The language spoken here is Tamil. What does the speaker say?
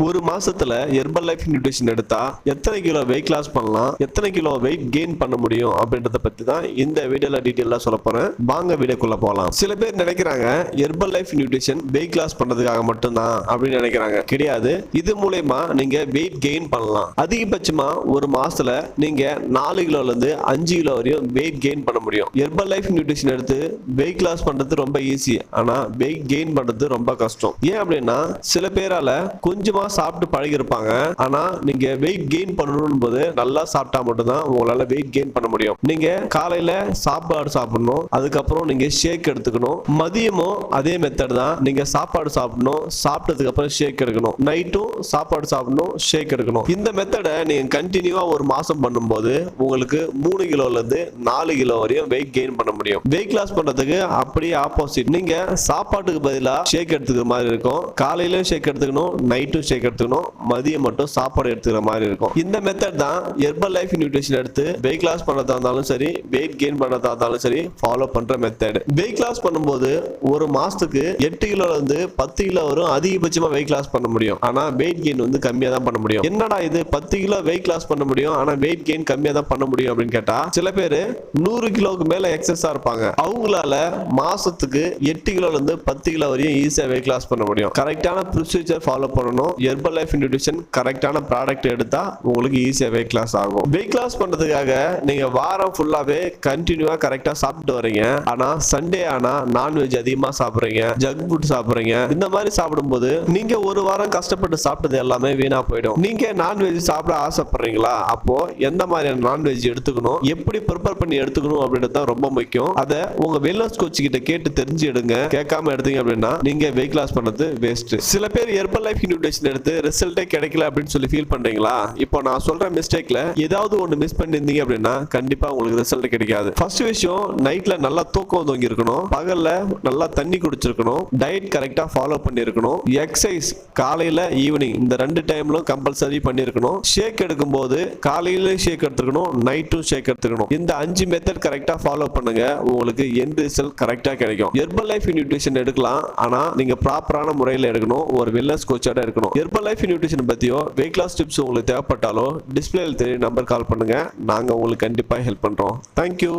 ஒரு மாசத்துல ஹெர்பல் லைஃப் நியூட்ரிஷன் எடுத்தா எத்தனை கிலோ வெயிட் லாஸ் பண்ணலாம்? எத்தனை கிலோ வெயிட் கெயின் பண்ண முடியும்? அப்படின்றத பத்தி தான் இந்த வீடியோல டீட்டெயிலா சொல்ல போறேன். வாங்க வீடியோக்குள்ள போகலாம் சில பேர் நினைக்கிறாங்க herbal life nutrition weight loss பண்றதுக்காக மட்டும்தான் அப்படின்னு நினைக்கிறாங்க. கிடையாது. இது மூலயமா நீங்க வெயிட் கெயின் பண்ணலாம். அதிகபட்சமா ஒரு மாசத்துல நீங்க நாலு கிலோல இருந்து அஞ்சு கிலோ வரையும் வெயிட் கெயின் பண்ண முடியும். ஹெர்பல் லைஃப் நியூட்ரிஷன் எடுத்து வெயிட் லாஸ் பண்றது ரொம்ப ஈஸி ஆனா வெயிட் கெயின் பண்றது ரொம்ப கஷ்டம். ஏன் அப்படின்னா சில பேரால கொஞ்சமா சாப்பிட்டு பழகிருப்பாங்க ஆனா நீங்க வெயிட் கெயின் பண்ணணும் போது நல்லா சாப்பிட்டா மட்டும்தான் உங்களால வெயிட் கெயின் பண்ண முடியும். நீங்க காலையில சாப்பாடு சாப்பிடணும் அதுக்கப்புறம் நீங்க ஷேக் எடுத்துக்கணும். மதியமும் அதே மெத்தட் தான். நீங்க சாப்பாடு சாப்பிடணும் சாப்பிட்டதுக்கு அப்புறம் ஷேக் எடுக்கணும். நைட்டும் சாப்பாடு சாப்பிடணும் ஷேக் எடுக்கணும். இந்த மெத்தடை நீங்க கண்டினியூவா ஒரு மாசம் பண்ணும்போது உங்களுக்கு மூணு கிலோல இருந்து நாலு கிலோ வரையும் வெயிட் கெயின் பண்ண முடியும். வெயிட் லாஸ் பண்றதுக்கு அப்படியே ஆப்போசிட் நீங்க சாப்பாட்டுக்கு பதிலா ஷேக் எடுத்துக்கிற மாதிரி இருக்கும். காலையிலயும் ஷேக் எடுத்துக்கணும் நைட்டும் ஷேக் எடுத்துக்கணும் மதியம் மட்டும் சாப்பாடு எடுத்துக்கிற மாதிரி இருக்கும். இந்த மெத்தட் தான் ஹெர்பல் லைஃப் நியூட்ரிஷன் எடுத்து வெயிட் லாஸ் பண்ணதா இருந்தாலும் சரி வெயிட் கெயின் பண்ணதா இருந்தாலும் சரி ஃபாலோ பண்ற மெத்தட் வெயிட் லாஸ் பண்ணும்போது ஒரு மாசத்துக்கு எட்டு கிலோ இருந்து பத்து கிலோ வரும் அதிகபட்சமா வெயிட் லாஸ் பண்ண முடியும். ஆனா வெயிட் கெயின் வந்து கம்மியா தான் பண்ண முடியும். என்னடா இது? பத்து கிலோ வெயிட் லாஸ் பண்ண முடியும் ஆனா வெயிட் கெயின் கம்மியா தான் பண்ண முடியும் அப்படின்னு கேட்டா சில பேர் நூறு கிலோவுக்கு மேல எக்ஸஸா இருப்பாங்க. அவங்களால மாசத்துக்கு எட்டு கிலோல இருந்து பத்து கிலோ வரையும் ஈஸியா வெயிட் லாஸ் பண்ண முடியும். கரெக்டான ப்ரொசீஜர் ஃபாலோ பண்ணணும். ஹெர்பல் லைஃப் நியூட்ரிஷன் கரெக்டான ப்ராடக்ட் எடுத்தா உங்களுக்கு ஈஸியா வெயிட் லாஸ் ஆகும். வெயிட் லாஸ் பண்றதுக்காக நீங்க வாரம் ஃபுல்லாவே கண்டினியூவா கரெக்டா சாப்பிட்டு வரீங்க ஆனா சண்டே ஆனா நான்வெஜ் அதிகமா சாப்பிடுறீங்க. ஜங்க் ஃபுட் சாப்பிடுறீங்க. இந்த மாதிரி சாப்பிடும்போது நீங்க ஒரு வாரம் கஷ்டப்பட்டு சாப்பிட்டது எல்லாமே வீணா போயிடும். நீங்க நான்வெஜ் சாப்பிட ஆசைப்படுறீங்களா? அப்போ எந்த மாதிரியான நான்வெஜ் எடுத்துக்கணும்? எப்படி ப்ரிப்பேர் பண்ணி எடுத்துக்கணும் அப்படின்றது தான் ரொம்ப முக்கியம். அதை உங்க வெல்னஸ் கோச் கிட்ட கேட்டு தெரிஞ்சு எடுங்க கேட்காம எடுத்தீங்க அப்படின்னா நீங்க வெயிட் லாஸ் பண்ணது வேஸ்ட் சில பேர் ஹெர்பல் லைஃப் நியூட்ரிஷன் எடுத்து ரிசல்ட்டே கிடைக்கல அப்படின்னு சொல்லி ஃபீல் பண்றீங்களா? இப்போ நான் சொல்ற மிஸ்டேக்ல ஏதாவது ஒன்று மிஸ் பண்ணிருந்தீங்க அப்படின்னா கண்டிப்பா உங்களுக்கு ரிசல்ட் கிடைக்காது. ஃபர்ஸ்ட் விஷயம் நைட்ல நல்லா தூக்கம் தூங்கி இருக்கணும் பகல்ல நல்லா தண்ணி குடிச்சிருக்கணும். டயட் கரெக்டா ஃபாலோ பண்ணிருக்கணும் எக்ஸசைஸ் காலையில ஈவினிங் இந்த ரெண்டு டைம்லும் கம்பல்சரி பண்ணிருக்கணும் ஷேக் எடுக்கும்போது காலையிலும் ஷேக் எடுத்துக்கணும் நைட்டும் ஷேக் எடுத்துக்கணும் இந்த அஞ்சு மெத்தட் கரெக்டா ஃபாலோ பண்ணுங்க. உங்களுக்கு எந்த ரிசல்ட் கரெக்டா கிடைக்கும். ஹெர்பல் லைஃப் நியூட்ரிஷன் எடுக்கலாம். ஆனா நீங்க ப்ராப்பரான முறையில் எடுக்கணும். ஒரு வெல்னஸ் கோச்சோட இருக்கணும் ஹெர்பல் லைஃப் நியூட்ரிஷன் பற்றியும் வெயிட் லாஸ் டிப்ஸ் உங்களுக்கு தேவைப்பட்டாலும் டிஸ்பிளேயில் தெரிய நம்பர் கால் பண்ணுங்கள் நாங்கள் உங்களுக்கு கண்டிப்பாக ஹெல்ப் பண்ணுறோம் தேங்க்யூ